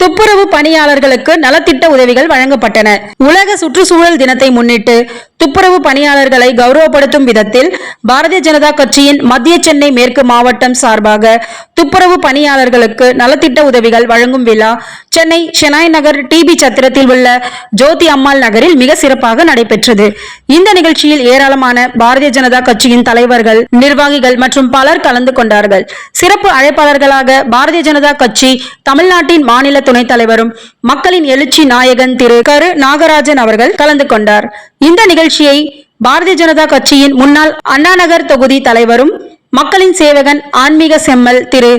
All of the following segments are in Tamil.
துப்புரவு பணியாளர்களுக்கு நலத்திட்ட உதவிகள் வழங்கப்பட்டன. உலக சுற்றுச்சூழல் தினத்தை முன்னிட்டு துப்புரவு பணியாளர்களை கௌரவப்படுத்தும் விதத்தில் பாரதிய ஜனதா கட்சியின் மத்திய சென்னை மேற்கு மாவட்டம் சார்பாக துப்புரவு பணியாளர்களுக்கு நலத்திட்ட உதவிகள் வழங்கும் விழா. சென்னை ஷெனாய் நகர் டிபி சத்திரத்தில் உள்ள ஜோதி அம்மாள் நகரில் மிக சிறப்பாக நடைபெற்றது. இந்த நிகழ்ச்சியில் ஏராளமான பாரதிய ஜனதா கட்சியின் தலைவர்கள் நிர்வாகிகள் மற்றும் பலர் கலந்து கொண்டார்கள். சிறப்பு அழைப்பாளர்களாக பாரதிய ஜனதா கட்சி தமிழ்நாட்டின் மாநில துணைத் தலைவரும் மக்களின் எழுச்சி நாயகன் திரு கரு நாகராஜன் அவர்கள் கலந்து கொண்டார். இந்த நிகழ்ச்சியை பாரதிய ஜனதா கட்சியின் முன்னாள் அண்ணாநகர் தொகுதி தலைவரும் மக்களின் சேவகன் ஆன்மீக செம்மல் திரு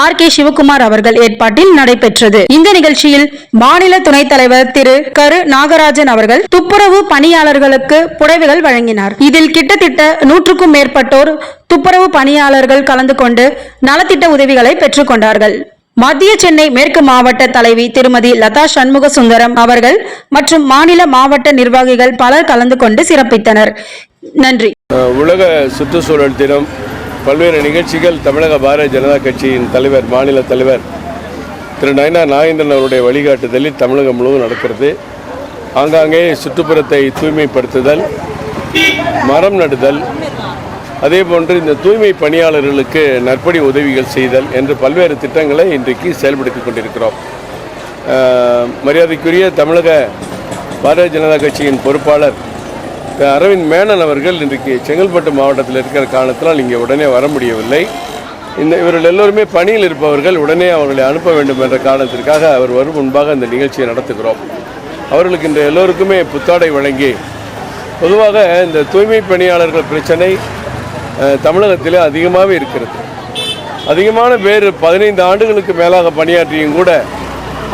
ஆர் கே சிவகுமார் அவர்கள் ஏற்பாட்டில் நடைபெற்றது. இந்த நிகழ்ச்சியில் மாநில துணைத் தலைவர் திரு கரு நாகராஜன் அவர்கள் துப்புரவு பணியாளர்களுக்கு புடவைகள் வழங்கினார். இதில் கிட்டத்தட்ட நூற்றுக்கும் மேற்பட்டோர் துப்புரவு பணியாளர்கள் கலந்து கொண்டு நலத்திட்ட உதவிகளை பெற்றுக் கொண்டார்கள். மத்திய சென்னை மேற்கு மாவட்ட தலைவி திருமதி லதா சண்முக சுந்தரம் அவர்கள் மற்றும் மாநில மாவட்ட நிர்வாகிகள் பலர் கலந்து கொண்டு சிறப்பித்தனர். நன்றி. உலக சுற்றுச்சூழல் தினம் பல்வேறு நிகழ்ச்சிகள் தமிழக பாரதிய ஜனதா கட்சியின் தலைவர் மாநில தலைவர் திரு நயனா நாகேந்திரன் அவருடைய வழிகாட்டுதலில் தமிழகம் முழுவதும் நடக்கிறது. ஆங்காங்கே சுற்றுப்புறத்தை தூய்மைப்படுத்துதல் மரம் நடுதல் அதே போன்று இந்த தூய்மை பணியாளர்களுக்கு நற்பணி உதவிகள் செய்தல் என்று பல்வேறு திட்டங்களை இன்றைக்கு செயல்படுத்தி கொண்டிருக்கிறோம். மரியாதைக்குரிய தமிழக பாரதிய ஜனதா கட்சியின் பொறுப்பாளர் அரவிந்த் மேனன் அவர்கள் இன்றைக்கு செங்கல்பட்டு மாவட்டத்தில் இருக்கிற காரணத்தினால் இங்கே உடனே வர முடியவில்லை. இந்த இவர்கள் எல்லோருமே பணியில் இருப்பவர்கள் உடனே அவர்களை அனுப்ப வேண்டும் என்ற காரணத்திற்காக அவர் வரும் முன்பாக இந்த நிகழ்ச்சியை நடத்துகிறோம். அவர்களுக்கு இன்று எல்லோருக்குமே புத்தாடை வழங்கி பொதுவாக இந்த தூய்மை பணியாளர்கள் பிரச்சனை தமிழகத்தில் அதிகமாகவே இருக்கிறது. அதிகமான பேர் பதினைந்து ஆண்டுகளுக்கு மேலாக பணியாற்றியும் கூட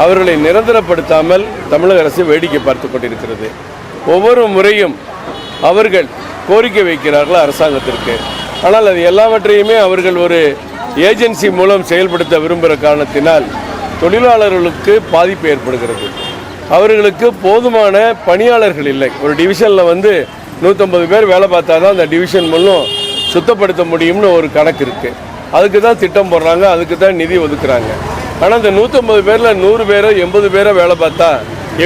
அவர்களை நிரந்தரப்படுத்தாமல் தமிழக அரசு வேடிக்கை பார்த்து கொண்டிருக்கிறது. ஒவ்வொரு முறையும் அவர்கள் கோரிக்கை வைக்கிறார்கள் அரசாங்கத்திற்கு. ஆனால் அது எல்லாவற்றையுமே அவர்கள் ஒரு ஏஜென்சி மூலம் செயல்படுத்த விரும்புகிற காரணத்தினால் தொழிலாளர்களுக்கு பாதிப்பு ஏற்படுகிறது. அவர்களுக்கு போதுமான பணியாளர்கள் இல்லை. ஒரு டிவிஷனில் வந்து நூற்றம்பது பேர் வேலை பார்த்தா தான் அந்த டிவிஷன் மூலம் சுத்தப்படுத்த முடியும்னு ஒரு கணக்கு இருக்குது அதுக்கு தான் திட்டம் போடுறாங்க அதுக்கு தான் நிதி ஒதுக்குறாங்க. ஆனால் அந்த நூற்றம்பது பேரில் நூறு பேரோ எண்பது பேரோ வேலை பார்த்தா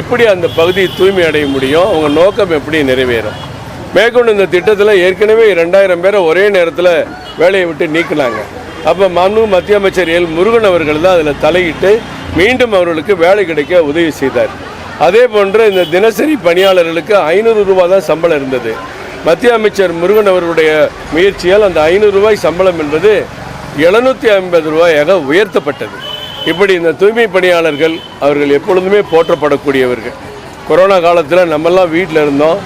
எப்படி அந்த பகுதி தூய்மை அடைய முடியும்? அவங்க நோக்கம் எப்படி நிறைவேறும்? மேற்கொண்டு இந்த திட்டத்தில் ஏற்கனவே ரெண்டாயிரம் பேரை ஒரே நேரத்தில் வேலையை விட்டு நீக்கினாங்க. அப்போ மனு மத்திய அமைச்சர் எல் முருகன் அவர்கள் தான் அதில் தலையிட்டு மீண்டும் அவர்களுக்கு வேலை கிடைக்க உதவி செய்தார். அதே போன்று இந்த தினசரி பணியாளர்களுக்கு ஐநூறு ரூபா தான் சம்பளம் இருந்தது. மத்திய அமைச்சர் முருகன் அவர்களுடைய முயற்சியால் அந்த ஐநூறு ரூபாய் சம்பளம் என்பது எழுநூற்றி ஐம்பது ரூபாயாக உயர்த்தப்பட்டது. இப்படி இந்த தூய்மை பணியாளர்கள் அவர்கள் எப்பொழுதுமே போற்றப்படக்கூடியவர்கள். கொரோனா காலத்தில் நம்மெல்லாம் வீட்டில் இருந்தோம்.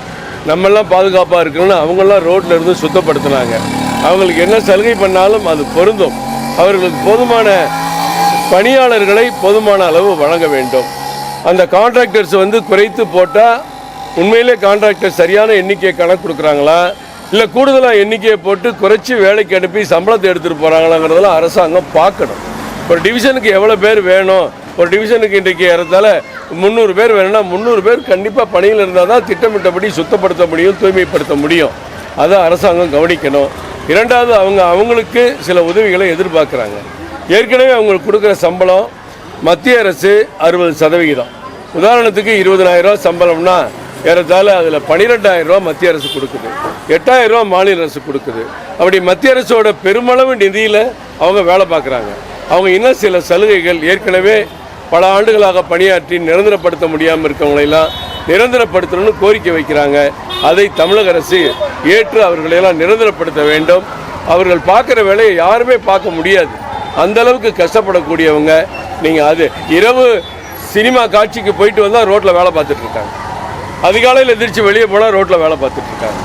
நம்மெல்லாம் பாதுகாப்பாக இருக்கணும்னு அவங்கெல்லாம் ரோட்டில் இருந்து சுத்தப்படுத்தினாங்க. அவங்களுக்கு என்ன சலுகை பண்ணாலும் அது பொருந்தும். அவர்களுக்கு போதுமான பணியாளர்களை போதுமான அளவு வழங்க வேண்டும். அந்த கான்ட்ராக்டர்ஸ் வந்து குறைத்து போட்டால் உண்மையிலே கான்ட்ராக்டர் சரியான எண்ணிக்கையை கணக்கு கொடுக்குறாங்களா? இல்லை கூடுதலாக எண்ணிக்கையை போட்டு குறைச்சி வேலைக்கு அனுப்பி சம்பளத்தை எடுத்துகிட்டு போகிறாங்களாங்கிறதெல்லாம் அரசாங்கம் பார்க்கணும். ஒரு டிவிஷனுக்கு எவ்வளோ பேர் வேணும்? ஒரு டிவிஷனுக்கு இன்றைக்கு ஏறத்தால முந்நூறு பேர் வேணும்னா முந்நூறு பேர் கண்டிப்பாக பணியில் இருந்தால் தான் திட்டமிட்டபடி சுத்தப்படுத்த முடியும் தூய்மைப்படுத்த முடியும். அதை அரசாங்கம் கவனிக்கணும். இரண்டாவது அவங்க அவங்களுக்கு சில உதவிகளை எதிர்பார்க்குறாங்க. ஏற்கனவே அவங்களுக்கு கொடுக்குற சம்பளம் மத்திய அரசு அறுபது சதவிகிதம். உதாரணத்துக்கு இருபதனாயிரரூவா சம்பளம்னா ஏறத்தாழ அதில் பன்னிரெண்டாயிரம் ரூபா மத்திய அரசு கொடுக்குது. எட்டாயிரம் ரூபா மாநில அரசு கொடுக்குது. அப்படி மத்திய அரசோட பெருமளவு நிதியில் அவங்க வேலை பார்க்குறாங்க. அவங்க இன்னும் சில சலுகைகள் ஏற்கனவே பல ஆண்டுகளாக பணியாற்றி நிரந்தரப்படுத்த முடியாமல் இருக்கவங்களையெல்லாம் நிரந்தரப்படுத்தணும்னு கோரிக்கை வைக்கிறாங்க. அதை தமிழக அரசு ஏற்று அவர்களையெல்லாம் நிரந்தரப்படுத்த வேண்டும். அவர்கள் பார்க்குற வேலையை யாருமே பார்க்க முடியாது. அந்த அளவுக்கு கஷ்டப்படக்கூடியவங்க. நீங்கள் அது இரவு சினிமா காட்சிக்கு போயிட்டு வந்தால் ரோட்டில் வேலை பார்த்துட்டு இருக்காங்க. அதிகாலையில் எதிர்த்து வெளியே போனால் ரோட்டில் வேலை பார்த்துட்டு இருக்காங்க.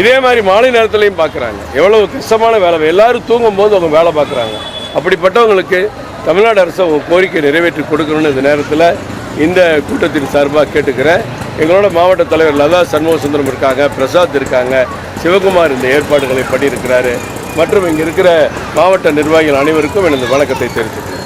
இதே மாதிரி மாலை நேரத்துலையும் பார்க்குறாங்க. எவ்வளோ கஷ்டமான வேலை. எல்லாரும் தூங்கும்போது அவங்க வேலை பார்க்குறாங்க. அப்படிப்பட்டவங்களுக்கு தமிழ்நாடு அரசு அவங்க கோரிக்கை நிறைவேற்றி கொடுக்கணும்னு இந்த நேரத்தில் இந்த கூட்டத்தின் சார்பாக கேட்டுக்கிறேன். எங்களோட மாவட்ட தலைவர் லதா சண்முக சுந்தரம் இருக்காங்க பிரசாத் இருக்காங்க சிவகுமார் இந்த ஏற்பாடுகளை பண்ணியிருக்கிறாரு. மற்றும் இங்கே இருக்கிற மாவட்ட நிர்வாகிகள் அனைவருக்கும் எனது வணக்கத்தை தெரிவித்துக்கிறேன்